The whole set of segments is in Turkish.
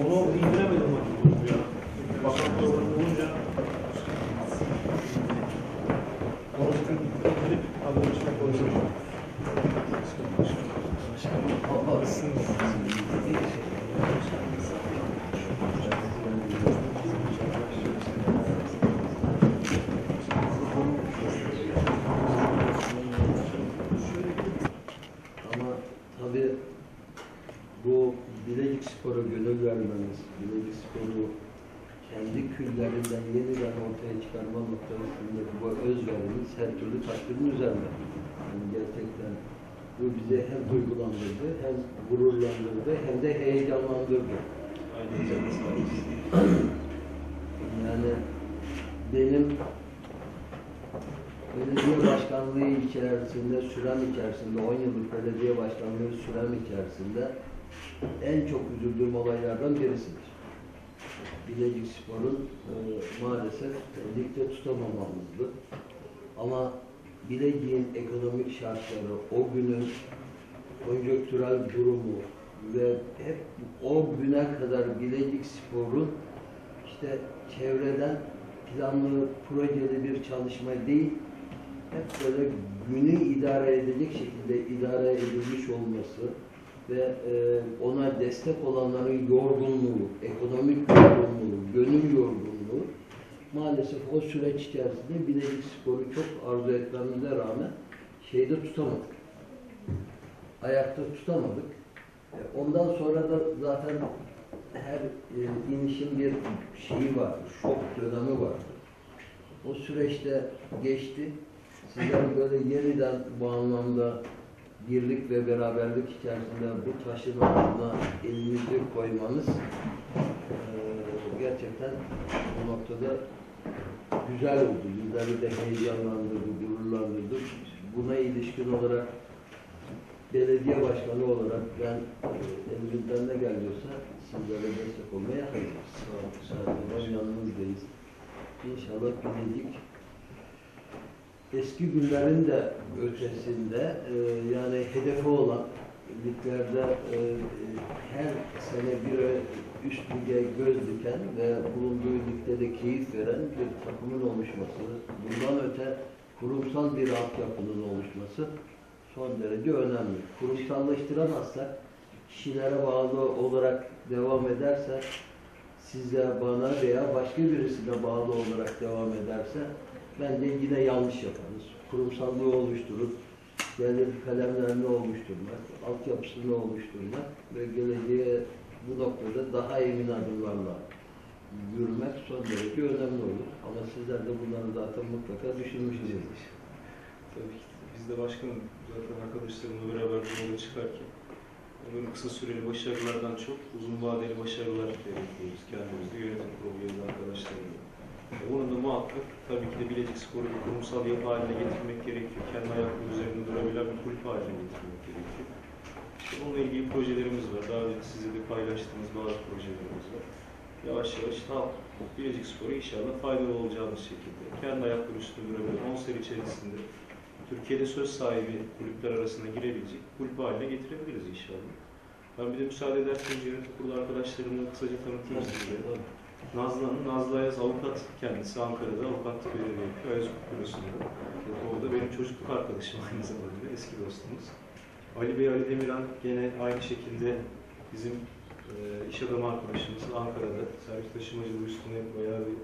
Onu indiremedim. Bakalım. Bilecik Spor'a gönül vermemiz, Bilecik Spor'u kendi küllerinden yeniden ortaya çıkarma noktasındaki bu özverimiz her türlü takdirin üzerinde. Yani gerçekten bu bizi hem duygulandırdı, hem gururlandırdı, hem de heyecanlandırdı. Yani benim belediye başkanlığı içerisinde, süren içerisinde, 10 yıllık belediye başkanlığı süren içerisinde en çok üzüldüğüm olaylardan birisidir. Bilecik Spor'un e, maalesef ligde tutamamamızdı. Ama Bilecik'in ekonomik şartları, o günün konjöktürel durumu ve hep o güne kadar Bilecik Spor'un işte çevreden planlı, projeli bir çalışma değil, hep böyle günü idare edecek şekilde idare edilmiş olması ve e, ona destek olanların yorgunluğu, ekonomik yorgunluğu, gönül yorgunluğu maalesef o süreç içerisinde Bilecik Spor'u çok arzu etmemize rağmen şeyde tutamadık. Ayakta tutamadık. E, Ondan sonra da zaten her e, inişin bir şeyi vardır, şok dönemi vardır. O süreçte geçti. Sizler böyle yeniden bu anlamda birlik ve beraberlik içerisinde bu taşın altına elinizi koymanız e, gerçekten bu noktada güzel oldu. Bizleri de heyecanlandırdı, gururlandırdı. Buna ilişkin olarak belediye başkanı olarak ben elimizden ne geliyorsa sizlere destek olmaya hazırız. Sağ olun. yanınızdayız. İnşallah Bilecik eski günlerin de ötesinde e, yani hedefi olan liglerde e, her sene bir üst lige göz diken ve bulunduğu ligde de keyif veren bir takımın oluşması, bundan öte kurumsal bir altyapının oluşması son derece önemli. Kurumsallaştıramazsak, kişilere bağlı olarak devam ederse, size, bana veya başka birisine bağlı olarak devam ederse, bence yine yanlış yaparız. Kurumsallığı oluşturup, gelir kalemlerini oluşturmak, altyapısını oluşturmak ve geleceğe bu noktada daha emin adımlarla yürümek son derece önemli olur. Ama sizler de bunları zaten mutlaka düşünmüşsünüzdür. Tabii ki. Biz de başkanım zaten arkadaşlarımla beraber bu çıkarken onların kısa süreli başarılardan çok uzun vadeli başarılar bekliyoruz kendimizde yönetim kurulu üyeleri Bunu da muhakkak tabii ki de Bilecik Spor'u bir kurumsal yapı haline getirmek gerekiyor. Kendi ayakları üzerinde durabilen bir kulüp haline getirmek gerekiyor. İşte onunla ilgili projelerimiz var. Daha önce size de paylaştığımız bazı projelerimiz var. Yavaş yavaş halk Bilecik Spor'a inşallah faydalı olacağımız şekilde kendi ayakları üstünde durabilen 10 sene içerisinde Türkiye'de söz sahibi kulüpler arasına girebilecek kulüp haline getirebiliriz inşallah. Ben bir de müsaade ederseniz yönetim kurulu arkadaşlarımla kısaca tanıtayım size. Nazlı Hanım, Nazlı Ayaz avukat kendisi Ankara'da avukatlık görevi yapıyor Ayazık Bürosu'nda. Orada benim çocukluk arkadaşım aynı zamanda eski dostumuz. Ali Bey, Ali Demirhan gene aynı şekilde bizim e, iş adamı arkadaşımız Ankara'da servis taşımacılığı üstüne bayağı bir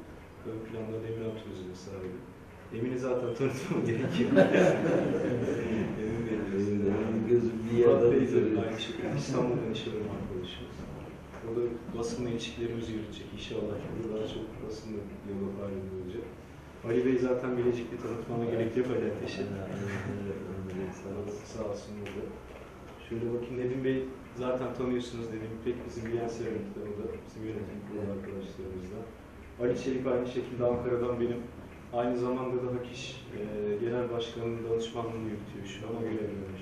ön planda Demirhan Turizmi sahibi. Emin'i zaten tanıtmam gerekiyor. Emin Bey gözüm bir Murat yerde Bey de aynı şekilde İstanbul'dan iş adamı arkadaşımız. O da basınla ilişkilerimizi yürütecek inşallah. Şimdi daha çok basınla diyalog halinde olacak. Ali Bey zaten Bilecik'te tanıtmama gerek yok Ali Ateş'e. Sağ olsun, burada. Şöyle bakayım Nedim Bey zaten tanıyorsunuz Nedim İpek bizim Bilen da bizim yönetim kurulu arkadaşlarımızdan. Ali Çelik aynı şekilde Ankara'dan benim aynı zamanda da Hakiş e, Genel Başkanı'nın danışmanlığını yürütüyor şu an o görevle meşgul.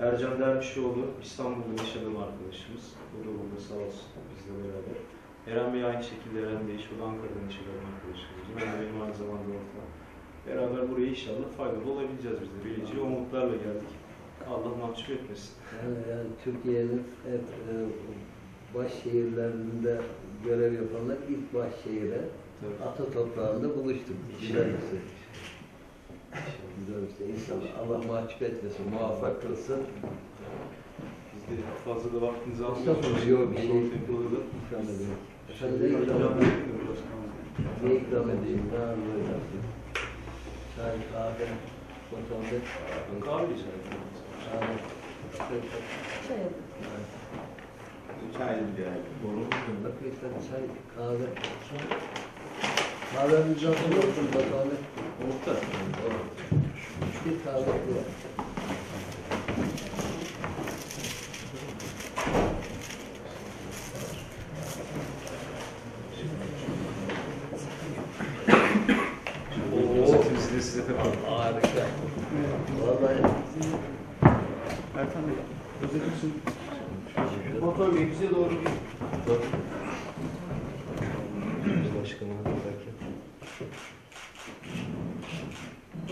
Ercan Dervişoğlu İstanbul'da adamı arkadaşımız. O da burada sağ olsun bizle beraber. Eren Bey aynı şekilde Eren Bey şu an Ankara'dan adamı arkadaşımız. O da benim aynı zamanda ortağım. Beraber buraya inşallah faydalı olabileceğiz biz de. Bileceği umutlarla geldik. Allah mahcup etmesin. Yani, yani Türkiye'nin hep e, baş şehirlerinde görev yapanlar ilk baş şehire ata toprağında buluştuk. İnşallah. Güzel Güzel işte inşallah Allah mahcup etmesin, muvaffak kılsın. Biz de fazla da vaktinizi almıyoruz. yok, bir şey- tempoda da. İkram edeyim. Ne ikram edeyim? Ne arzuyorsun? Çay, kahve, fotoğrafı. Kahve içelim. Kahve. Çay Çay yani. Bak işte çay, kahve. Musun? Bak kahve. Muhtar. Bir kahve de size efendim. Harika. Vallahi Ertan Bey. Motor Bey bize doğru bir Başkanım belki.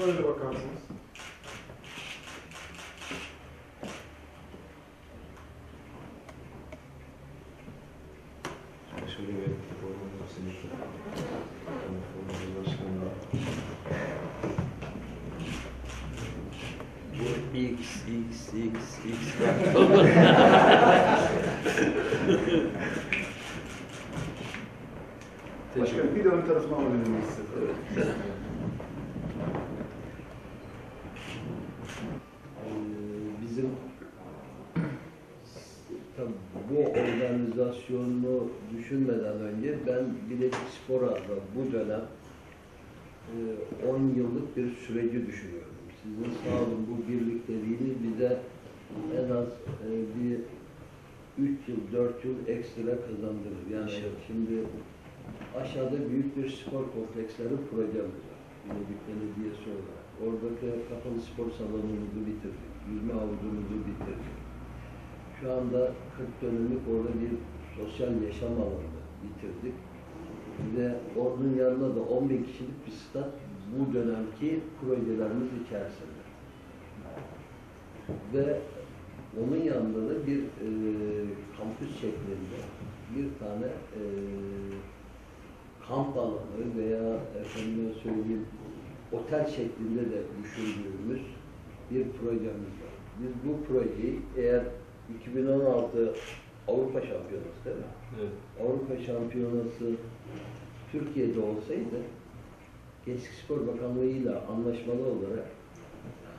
böyle bakarsınız. Şöyle bir formu kesinlikle. Formu başkanım. X, X, X, X. Başkanım bir de ön tarafına alabilir miyiz size? Ee, bizim bu organizasyonu düşünmeden önce ben Bilecik Spor adına bu dönem e, 10 yıllık bir süreci düşünüyorum. Sizin sağ olun bu birlikteliğiniz bize en az e, bir 3 yıl, 4 yıl ekstra kazandırır. Yani İnşallah. şimdi aşağıda büyük bir spor kompleksleri projemiz var. Bilecik Belediyesi olarak. Oradaki kapalı spor salonumuzu bitirdik. Yüzme havuzumuzu bitirdik. Şu anda 40 dönümlük orada bir sosyal yaşam alanı bitirdik. Ve ordunun yanında da 10 bin kişilik bir stat bu dönemki projelerimiz içerisinde. Ve onun yanında da bir e, kampüs şeklinde bir tane e, kamp alanı veya efendime söyleyeyim otel şeklinde de düşündüğümüz bir projemiz var. Biz bu projeyi eğer 2016 Avrupa Şampiyonası değil mi? Evet. Avrupa Şampiyonası Türkiye'de olsaydı Gençlik Spor Bakanlığı ile anlaşmalı olarak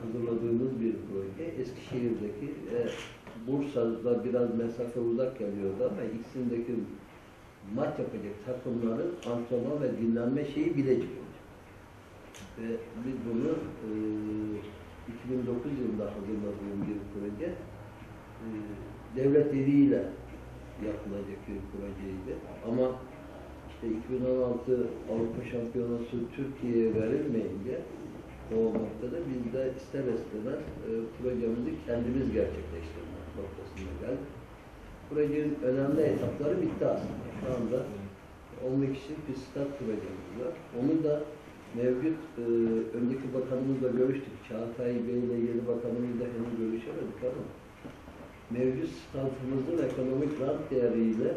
hazırladığımız bir proje Eskişehir'deki e, Bursa'da biraz mesafe uzak geliyordu ama ikisindeki maç yapacak takımların antrenman ve dinlenme şeyi Bilecik. Ve biz bunu e, 2009 yılında hazırladığım bir proje e, devlet eliyle yapılacak bir projeydi. Ama işte 2016 Avrupa Şampiyonası Türkiye'ye verilmeyince o noktada biz de ister istemez e, projemizi kendimiz gerçekleştirmek noktasına geldik. Projenin önemli etapları bitti aslında. Şu anda 10 kişilik bir stat projemiz var. Onu da mevcut e, önceki bakanımızla görüştük. Çağatay Bey ile yeni bakanımızla henüz görüşemedik ama mevcut stadımızın ekonomik rant değeriyle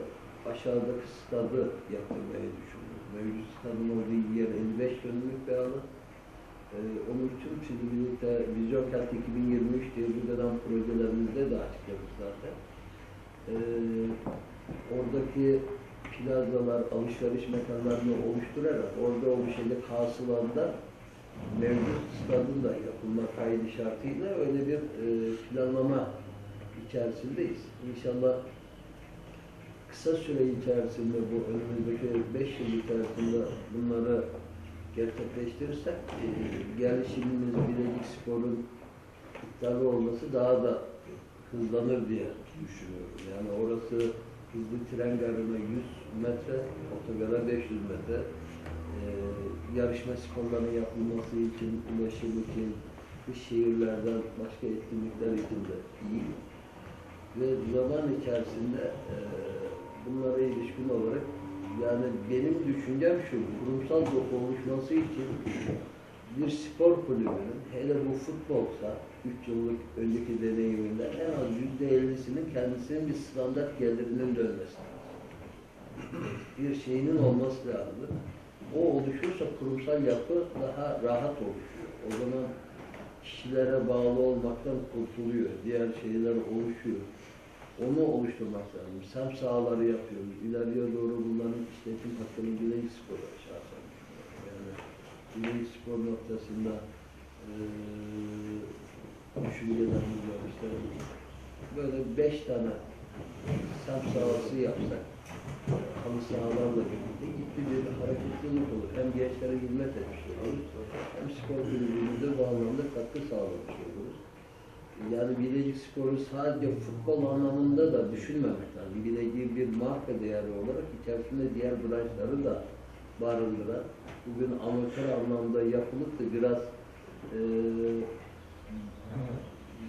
aşağıdaki stadı yaptırmayı düşünüyoruz. Mevcut stadın olduğu yer 55 dönümlük bir alan. Ee, onun için şimdi birlikte Vizyon Kent 2023 diye bu dönem projelerimizde de açıkladık zaten. Ee, oradaki plazalar, alışveriş mekanlarını oluşturarak orada oluşacak hasılanda mevcut stadın da yapılma kaydı şartıyla öyle bir e, planlama içerisindeyiz. İnşallah kısa süre içerisinde bu önümüzdeki 5 yıl içerisinde bunları gerçekleştirirsek e, gelişimimiz Bilecik Spor'un iddialı olması daha da hızlanır diye düşünüyorum. Yani orası hızlı tren garına 100 metre, otogara 500 metre. E, yarışma sporlarının yapılması için, ulaşım için, dış şehirlerden başka etkinlikler için de iyi. Ve zaman içerisinde e, bunlara ilişkin olarak yani benim düşüncem şu, kurumsal doku oluşması için bir spor kulübünün hele bu futbolsa 3 yıllık önceki deneyiminden en az %50'sinin kendisinin bir standart gelirinin dönmesi. Bir şeyinin olması lazım. O oluşursa kurumsal yapı daha rahat oluşuyor. O zaman kişilere bağlı olmaktan kurtuluyor. Diğer şeyler oluşuyor. Onu oluşturmak lazım. Sem sahaları yapıyoruz. İleriye doğru bunların işletim hakkını bileği spora şahsen. Yani bileği spor noktasında eee düşüncelerimiz var. Böyle beş tane sem sahası yapsak halı sahalarla birlikte gitti bir hareketlilik olur. Hem gençlere hizmet etmiş oluruz. Hem spor kulübümüze bu anlamda katkı sağlamış oluruz. Yani Bilecik Spor'u sadece futbol anlamında da düşünmemek lazım. Bilecik'i bir marka değeri olarak içerisinde diğer branşları da barındıran, bugün amatör anlamda yapılıp da biraz eee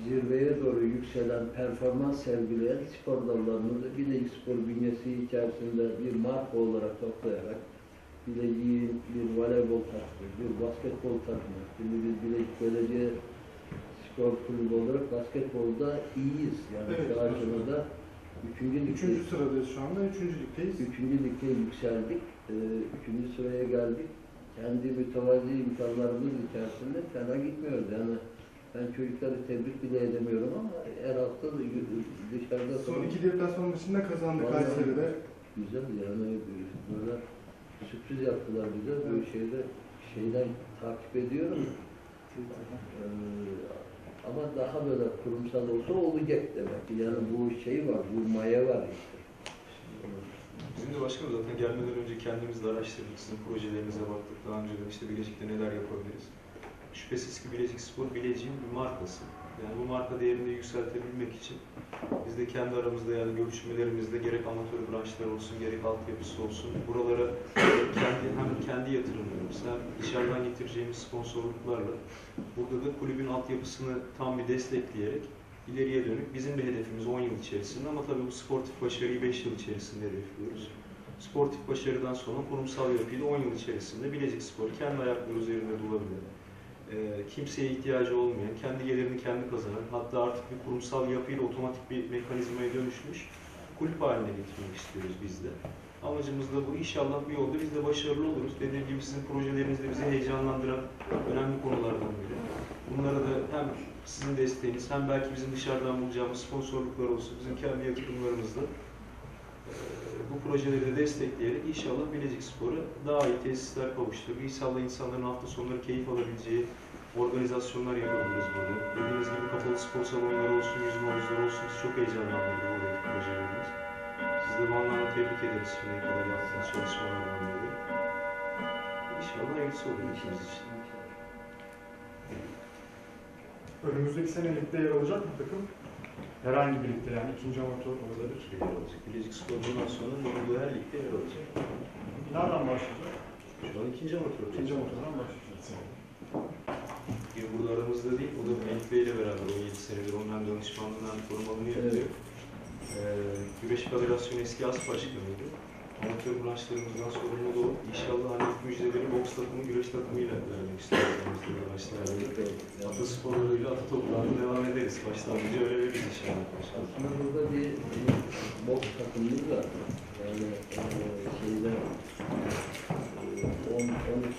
zirveye doğru yükselen, performans sergileyen spor dallarını Bilecik Spor bünyesi içerisinde bir marka olarak toplayarak Bilecik'in bir voleybol takımı, bir basketbol takımı, şimdi biz Bilecik Belediye Spor Kulübü olarak basketbolda iyiyiz. Yani Evet. şu aşamada üçüncü ligdeyiz. Üçüncü sıradayız şu anda. Üçüncü ligdeyiz. Üçüncü ligde yükseldik. Ee, üçüncü sıraya geldik. Kendi mütevazi imkanlarımız içerisinde fena gitmiyoruz. Yani ben çocukları tebrik bile edemiyorum ama her hafta da dışarıda Son iki deplasman maçında kazandık Kayseri'de. güzel yani böyle sürpriz yaptılar bize. Bu şeyde şeyden takip ediyorum. Ee, ama daha böyle kurumsal olsa olacak demek. Yani bu şey var, bu maya var işte. Bizim de başkanım zaten gelmeden önce kendimiz de araştırdık. Sizin projelerinize baktık. Daha önceden işte Bilecik'te neler yapabiliriz. Şüphesiz ki Bilecik Spor Bilecik'in bir markası. Yani bu marka değerini yükseltebilmek için biz de kendi aramızda yani görüşmelerimizde gerek amatör branşlar olsun gerek altyapısı olsun buralara kendi hem kendi yatırımlarımız hem dışarıdan getireceğimiz sponsorluklarla burada da kulübün altyapısını tam bir destekleyerek ileriye dönük bizim de hedefimiz 10 yıl içerisinde ama tabii bu sportif başarıyı 5 yıl içerisinde hedefliyoruz. Sportif başarıdan sonra kurumsal yapıyı da 10 yıl içerisinde Bilecik Spor kendi ayakları üzerinde durabilir. Ee, kimseye ihtiyacı olmayan, kendi gelirini kendi kazanan, hatta artık bir kurumsal yapıyla otomatik bir mekanizmaya dönüşmüş kulüp haline getirmek istiyoruz biz de. Amacımız da bu. İnşallah bir yolda biz de başarılı oluruz. Dediğim gibi sizin projeleriniz de bizi heyecanlandıran önemli konulardan biri. Bunlara da hem sizin desteğiniz hem belki bizim dışarıdan bulacağımız sponsorluklar olsun, bizim kendi yatırımlarımızla eee, bu projeleri de destekleyerek inşallah Bilecik Spor'a daha iyi tesisler kavuşturur. İnşallah insanların hafta sonları keyif alabileceği organizasyonlar yapabiliriz burada. Dediğiniz gibi kapalı spor salonları olsun, yüzme havuzları olsun. Biz çok heyecanlandırdı buradaki projelerimiz. Siz de bu tebrik ederiz şimdiye kadar yaptığınız çalışmalardan dolayı. İnşallah hayırlısı olur ikimiz için. Önümüzdeki sene ligde yer alacak mı takım? Herhangi bir ligde yani ikinci amatör olabilir. Yer alacak. Bilecik Spor bundan sonra bulunduğu her ligde yer alacak. Nereden başlayacak? Şu an ikinci amatör. İkinci amatörden başlayacak. Bir burada aramızda değil, o da Melik Bey ile beraber 17 senedir danışmanlığını hem korumalığını yapıyor. Ee, Güreş Federasyonu eski as başkanıydı. Amatör branşlarımızdan sorumlu da o. İnşallah hani müjdeleri boks takımı, güreş takımıyla vermek istiyoruz amatör branşlarında. Atı sporlarıyla atı toplarına devam ederiz. Başlangıcı öyle veririz inşallah. Aslında burada bir, boks takımımız var. Yani e, şeyde e, 10 13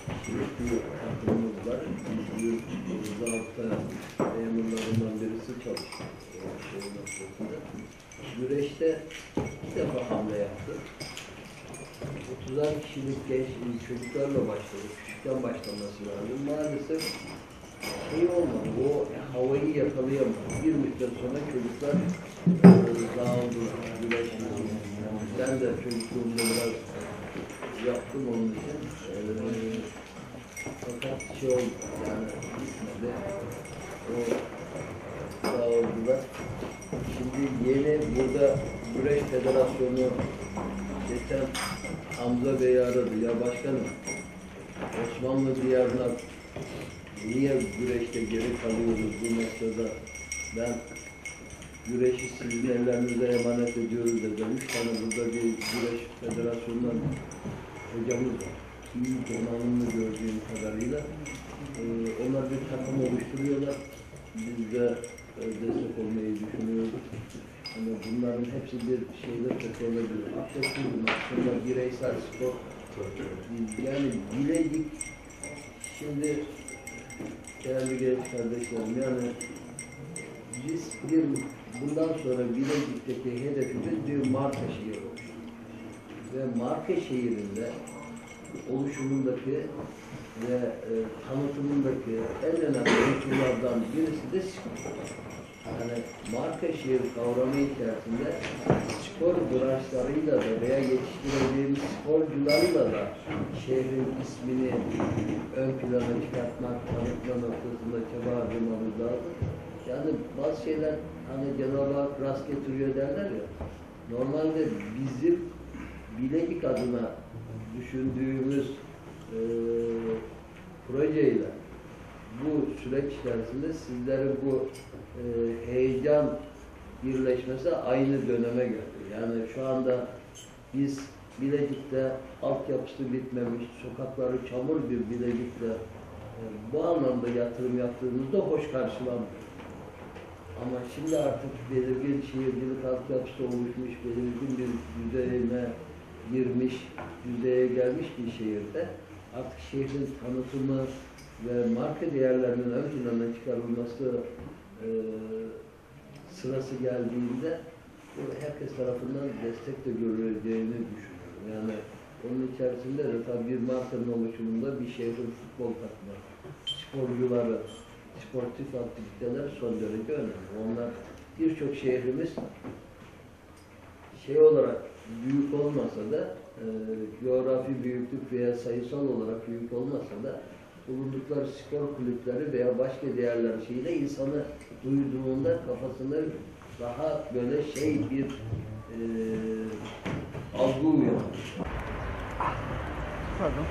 kişilik bir takımımız var. Biz bir zabıta memurlarından birisi çalışıyor. e. Güreşte bir defa hamle yaptı. 30'ar kişilik genç çocuklarla başladı. Küçükten başlaması lazım. Maalesef şey olmadı. O havayı yakalayamadı. Bir müddet sonra çocuklar dağıldılar. Ben de çocukluğumda biraz yaptım onun için. E, fakat şey oldu. Yani gitmedi. O dağıldılar. Şimdi yeni burada Güreş Federasyonu geçen Hamza Bey'i aradı. Ya başkanım Osmanlı diyarına niye güreşte geri kalıyoruz bu noktada? Ben güreşi sizin ellerinize emanet ediyoruz dedi. Üç tane burada bir güreş federasyonundan hocamız var. İyi donanımlı gördüğüm kadarıyla. Ee, onlar bir takım oluşturuyorlar. Biz de e, destek olmayı düşünüyoruz. Ama bunların hepsi bir şeyde tutulabilir. Atletizm aslında bireysel spor. Yani bilezik şimdi değerli genç kardeşlerim yani biz bir bundan sonra Bilecik'teki hedefimiz bir marka şehir. Ve marka şehrinde oluşumundaki ve e, tanıtımındaki en önemli unsurlardan birisi de spor. Yani marka şehir kavramı içerisinde spor branşlarıyla da veya yetiştireceğimiz sporcularla da şehrin ismini ön plana çıkartmak, tanıtma noktasında çaba harcamamız lazım. Yani bazı şeyler hani Cenab-ı Hak rast getiriyor derler ya. Normalde bizim Bilecik adına düşündüğümüz eee projeyle bu süreç içerisinde sizlerin bu eee, heyecan birleşmesi aynı döneme geldi. Yani şu anda biz Bilecik'te altyapısı bitmemiş, sokakları çamur bir Bilecik'te e, bu anlamda yatırım yaptığımızda hoş karşılanmıyor. Ama şimdi artık belirgin şehircilik altyapısı oluşmuş, belirgin bir düzeyine girmiş, düzeye gelmiş bir şehirde artık şehrin tanıtımı ve marka değerlerinin ön plana çıkarılması e, sırası geldiğinde bu herkes tarafından destek de görüleceğini düşünüyorum. Yani onun içerisinde de tabii bir markanın oluşumunda bir şehrin futbol takımı, sporcuları, sportif aktiviteler son derece önemli. Onlar birçok şehrimiz şey olarak büyük olmasa da e, coğrafi büyüklük veya sayısal olarak büyük olmasa da bulundukları spor kulüpleri veya başka değerler şeyle insanı duyduğunda kafasında daha böyle şey bir e, algı uyanır. Pardon.